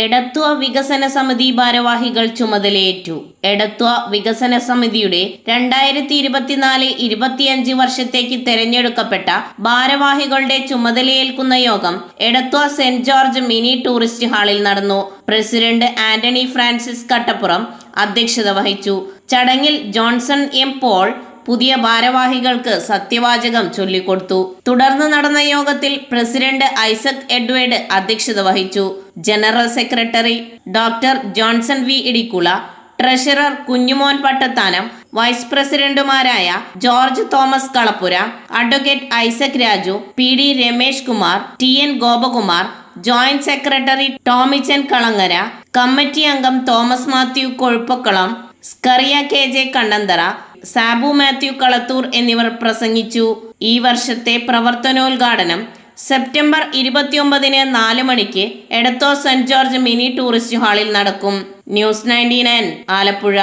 എടത്വ വികസന സമിതി ഭാരവാഹികൾ ചുമതലയേറ്റു. എടത്വ വികസന സമിതിയുടെ രണ്ടായിരത്തി ഇരുപത്തിനാല് ഇരുപത്തിയഞ്ച് വർഷത്തേക്ക് തെരഞ്ഞെടുക്കപ്പെട്ട ഭാരവാഹികളുടെ ചുമതലയേൽക്കുന്ന യോഗം Edathua Saint George mini tourist ഹാളിൽ നടന്നു. പ്രസിഡന്റ് ആന്റണി ഫ്രാൻസിസ് കട്ടപ്പുറം അധ്യക്ഷത വഹിച്ചു. ചടങ്ങിൽ ജോൺസൺ എം പോൾ പുതിയ ഭാരവാഹികൾക്ക് സത്യവാചകം ചൊല്ലിക്കൊടുത്തു. തുടർന്ന് നടന്ന യോഗത്തിൽ പ്രസിഡന്റ് ഐസക് എഡ്വേർഡ് അധ്യക്ഷത വഹിച്ചു. General secretary doctor Johnson V. Idikkula treasurer Kunjumon Pattathanam vice പ്രസിഡന്റുമാരായ George Thomas Kalappura advocate Isaac Raju P. D. Ramesh Kumar T. N. Gopakumar joint secretary Tomichan Kalangara committee അംഗം Thomas Mathew Kozhuppakkulam Scaria K. J. Kannanthara Sabu Mathew Kalathoor എന്നിവർ പ്രസംഗിച്ചു. ഈ വർഷത്തെ പ്രവർത്തനോദ്ഘാടനം September ഇരുപത്തിയൊമ്പതിന് നാല് മണിക്ക് Edathua Saint George mini tourist ഹാളിൽ നടക്കും. News ninety nine Alappuzha.